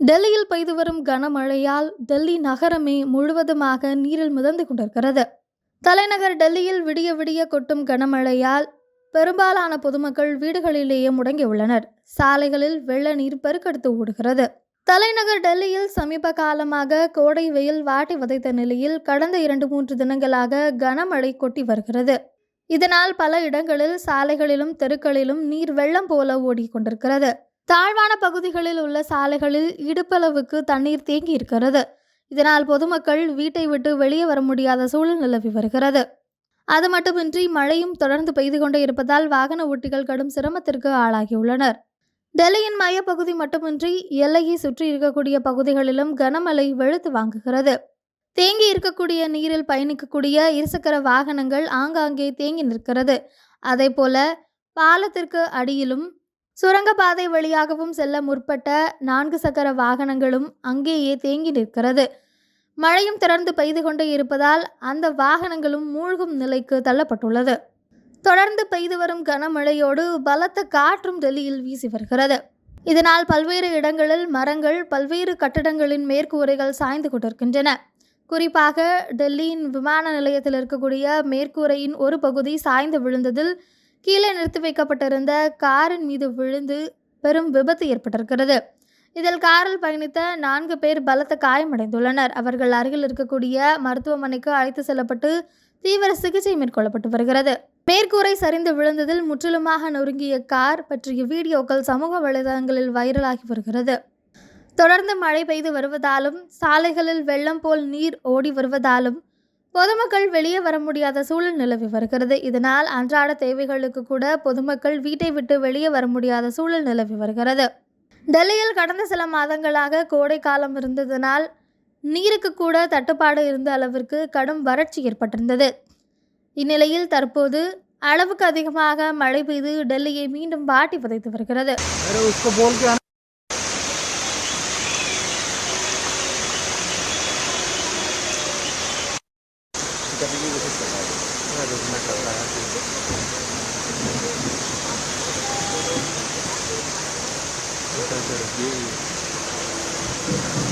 டெல்லியில் பெய்து வரும் கனமழையால் டெல்லி நகரமே முழுவதுமாக நீரில் மிதந்து கொண்டிருக்கிறது. தலைநகர் டெல்லியில் விடிய விடிய கொட்டும் கனமழையால் பெரும்பாலான பொதுமக்கள் வீடுகளிலேயே முடங்கியுள்ளனர் சாலைகளில் வெள்ள நீர் பெருக்கெடுத்து ஓடுகிறது. தலைநகர் டெல்லியில் சமீப காலமாக கோடை வெயில் வாட்டி வதைத்த நிலையில் கடந்த இரண்டு மூன்று தினங்களாக கனமழை கொட்டி வருகிறது. இதனால் பல இடங்களில் சாலைகளிலும் தெருக்களிலும் நீர் வெள்ளம் போல ஓடிக்கொண்டிருக்கிறது. தாழ்வான பகுதிகளில் உள்ள சாலைகளில் இடுப்பளவுக்கு தண்ணீர் தேங்கி இருக்கிறது. இதனால் பொதுமக்கள் வீட்டை விட்டு வெளியே வர முடியாத சூழல் நிலவி வருகிறது. அது மட்டுமின்றி மழையும் தொடர்ந்து பெய்து கொண்டே இருப்பதால் வாகன ஓட்டிகள் கடும் சிரமத்திற்கு ஆளாகியுள்ளனர். டெல்லியின் மையப்பகுதி மட்டுமின்றி எல்லையை சுற்றி இருக்கக்கூடிய பகுதிகளிலும் கனமழை வெளுத்து வாங்குகிறது. தேங்கி இருக்கக்கூடிய நீரில் பயணிக்கக்கூடிய இருசக்கர வாகனங்கள் ஆங்காங்கே தேங்கி நிற்கிறது. அதேபோல பாலத்திற்கு அடியிலும் சுரங்கப்பாதை வழியாகவும் செல்ல முற்பட்ட நான்கு சக்கர வாகனங்களும் அங்கேயே தேங்கி நிற்கிறது. மழையும் தொடர்ந்து பெய்து கொண்டே இருப்பதால் அந்த வாகனங்களும் மூழ்கும் நிலைக்கு தள்ளப்பட்டுள்ளது. தொடர்ந்து பெய்து வரும் கனமழையோடு பலத்த காற்றும் டெல்லியில் வீசி வருகிறது. இதனால் பல்வேறு இடங்களில் மரங்கள் பல்வேறு கட்டடங்களின் மேற்கூரைகள் சாய்ந்து கொண்டிருக்கின்றன. குறிப்பாக டெல்லியின் விமான நிலையத்தில் இருக்கக்கூடிய மேற்கூரையின் ஒரு பகுதி சாய்ந்து விழுந்ததில் கீழே நிறுத்தி வைக்கப்பட்டிருந்த காரின் மீது விழுந்து பெரும் விபத்து ஏற்பட்டிருக்கிறது. இதில் காரில் பயணித்த நான்கு பேர் பலத்த காயமடைந்துள்ளனர். அவர்கள் அருகில் இருக்கக்கூடிய மருத்துவமனைக்கு அழைத்து செல்லப்பட்டு தீவிர சிகிச்சை மேற்கொள்ளப்பட்டு வருகிறது. மேற்கூரை சரிந்து விழுந்ததில் முற்றிலுமாக நொறுங்கிய கார் பற்றிய வீடியோக்கள் சமூக வலைதளங்களில் வைரலாகி வருகிறது. தொடர்ந்து மழை பெய்து வருவதாலும் சாலைகளில் வெள்ளம் போல் நீர் ஓடி வருவதாலும் பொதுமக்கள் வெளியே வர முடியாத சூழல் நிலவி வருகிறது. இதனால் அன்றாட தேவைகளுக்கு கூட பொதுமக்கள் வீட்டை விட்டு வெளியே வர முடியாத சூழல் நிலவி வருகிறது. டெல்லியில் கடந்த சில மாதங்களாக கோடை காலம் இருந்ததனால் நீருக்கு கூட தட்டுப்பாடு இருந்த அளவிற்கு கடும் வறட்சி ஏற்பட்டிருந்தது. இந்நிலையில் தற்போது அளவுக்கு அதிகமாக மழை பெய்து டெல்லியை மீண்டும் வாட்டி புதைத்து வருகிறது. करने की कोशिश कर रहा है। रुकना कर रहा है। इस